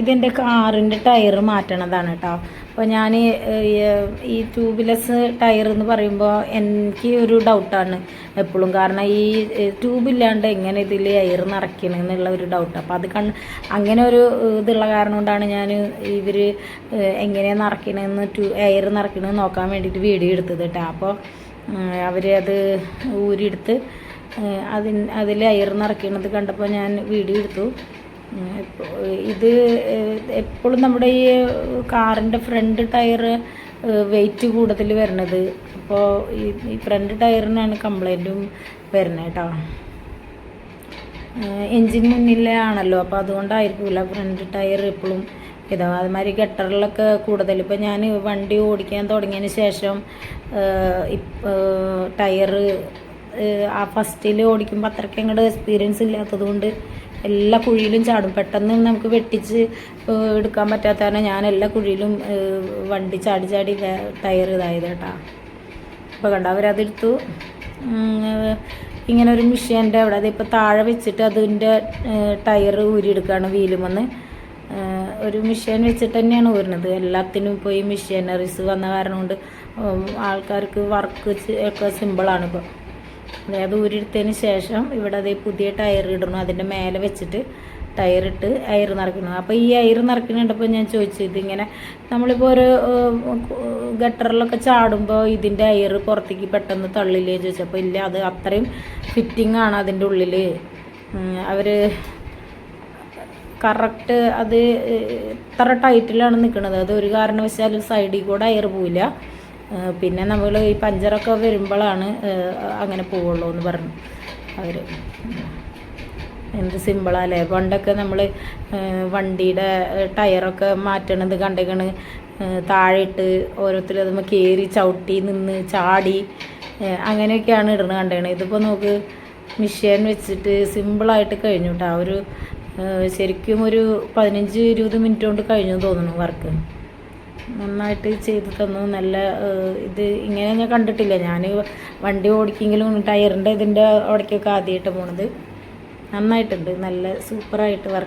ഇതിന്റെ കാറിന്റെ ടയർ മാറ്റണതാണ് കേട്ടോ അപ്പോൾ ഞാൻ ഈ ട്യൂബ്ലെസ് ടയർ എന്ന് പറയുമ്പോൾ എനിക്ക് ഒരു ഡൗട്ടാണ്. എപ്പോഴും കാരണം ഈ ട്യൂബില്ലാണ്ട് എങ്ങനെ ഇതിൽ എയർ നിറയ്ക്കണമെന്നുള്ള ഒരു ഡൗട്ട് അപ്പോൾ അത് കണ് അങ്ങനെ ഒരു ഇതുള്ള കാരണം കൊണ്ടാണ് ഞാൻ ഇവർ എങ്ങനെയാണ് നിറയ്ക്കണമെന്ന് ട്യൂ എയർ നിറയ്ക്കണമെന്ന് നോക്കാൻ വേണ്ടിയിട്ട് വീഡിയോ എടുത്തത് കേട്ടോ അപ്പോൾ അവർ അത് ഊരിയെടുത്ത് അതിൻ അതിൽ എയർ നിറയ്ക്കണത് കണ്ടപ്പോൾ ഞാൻ വീഡിയോ എടുത്തു. ഇത് എപ്പോഴും നമ്മുടെ ഈ കാറിന്റെ ഫ്രണ്ട് ടയർ വെയിറ്റ് കൂടുതൽ വരണത്. അപ്പോൾ ഈ ഫ്രണ്ട് ടയറിനാണ് കംപ്ലൈന്റും വരുന്നത് കേട്ടോ എൻജിൻ മുന്നിലെ ആണല്ലോ അപ്പോൾ അതുകൊണ്ടായിരിക്കില്ല ഫ്രണ്ട് ടയർ എപ്പോഴും ഇതാ. അതുമാതിരി ഗട്ടറിലൊക്കെ കൂടുതൽ. ഇപ്പോൾ ഞാൻ വണ്ടി ഓടിക്കാൻ തുടങ്ങിയതിന് ശേഷം ടയർ ആ ഫസ്റ്റിൽ ഓടിക്കുമ്പോൾ അത്രയ്ക്ക് അങ്ങോട്ട് എക്സ്പീരിയൻസ് ഇല്ലാത്തത് കൊണ്ട് എല്ലാ കുഴിയിലും ചാടും. പെട്ടെന്ന് നമുക്ക് വെട്ടിച്ച് എടുക്കാൻ പറ്റാത്ത കാരണം ഞാൻ എല്ലാ കുഴിയിലും വണ്ടി ചാടി ചാടി ടയർ ഇതായത് കേട്ടാ. അപ്പോൾ കണ്ട അവരതെടുത്തു ഇങ്ങനെ ഒരു മിഷ്യന്റെ അവിടെ അതിപ്പോൾ താഴെ വെച്ചിട്ട് അതിന്റെ ടയർ ഊരിയെടുക്കുകയാണ് വീലുമെന്ന്. ഒരു മിഷ്യൻ വെച്ചിട്ട് തന്നെയാണ് ഊരുന്നത്. എല്ലാത്തിനും ഇപ്പോൾ ഈ മിഷ്യനറീസ് വന്ന കാരണം കൊണ്ട് ആൾക്കാർക്ക് വർക്ക് ഒക്കെ സിമ്പിളാണ് ഇപ്പോൾ അതായത് ഊരിയെടുത്തതിന് ശേഷം ഇവിടെ അതേ പുതിയ ടയർ ഇടണം. അതിന്റെ മേലെ വെച്ചിട്ട് ടയർ ഇട്ട് അയർ നിറയ്ക്കണം. അപ്പോൾ ഈ അയർ നിറയ്ക്കുന്നുണ്ടപ്പോൾ ഞാൻ ചോദിച്ചു ഇതിങ്ങനെ നമ്മളിപ്പോൾ ഒരു ഗട്ടറിലൊക്കെ ചാടുമ്പോൾ ഇതിന്റെ അയർ പുറത്തേക്ക് പെട്ടെന്ന് തള്ളില്ലേ ചോദിച്ചപ്പോൾ ഇല്ല അത് അത്രയും ഫിറ്റിംഗ് ആണ് അതിന്റെ ഉള്ളിൽ അവർ കറക്റ്റ് അത് ഇത്ര ടൈറ്റിലാണ് നിൽക്കുന്നത് അത് ഒരു കാരണവശാലും സൈഡിൽ കൂടെ അയർ പോവില്ല. പിന്നെ നമ്മൾ ഈ പഞ്ചറൊക്കെ വരുമ്പോഴാണ് അങ്ങനെ പോവുള്ളൂ എന്ന് പറഞ്ഞു. അവർ എന്ത് സിമ്പിളല്ലേ പണ്ടൊക്കെ നമ്മൾ വണ്ടിയുടെ ടയറൊക്കെ മാറ്റണത് കണ്ടേക്കണ്. ഏഹ് താഴെ ഇട്ട് ഓരോരുത്തരും അതുമ്പോൾ കയറി ചവിട്ടി നിന്ന് ചാടി അങ്ങനെയൊക്കെയാണ് ഇടുന്നത് കണ്ടേക്കണത് ഇതിപ്പോൾ നമുക്ക് മിഷ്യൻ വെച്ചിട്ട് സിമ്പിളായിട്ട് കഴിഞ്ഞു കേട്ടോ ഒരു ശരിക്കും ഒരു പതിനഞ്ച് ഇരുപത് മിനിറ്റ് കൊണ്ട് കഴിഞ്ഞു തോന്നുന്നു വർക്ക്. നന്നായിട്ട് ചെയ്ത് തന്നു. നല്ല ഇത് ഇങ്ങനെ ഞാൻ കണ്ടിട്ടില്ല. ഞാൻ വണ്ടി ഓടിക്കെങ്കിലും ടയറിന്റെ ഇതിന്റെ അവിടേക്കൊക്കെ ആദ്യമായിട്ട് പോണത്. നന്നായിട്ടുണ്ട്. നല്ല സൂപ്പറായിട്ട് വർക്ക്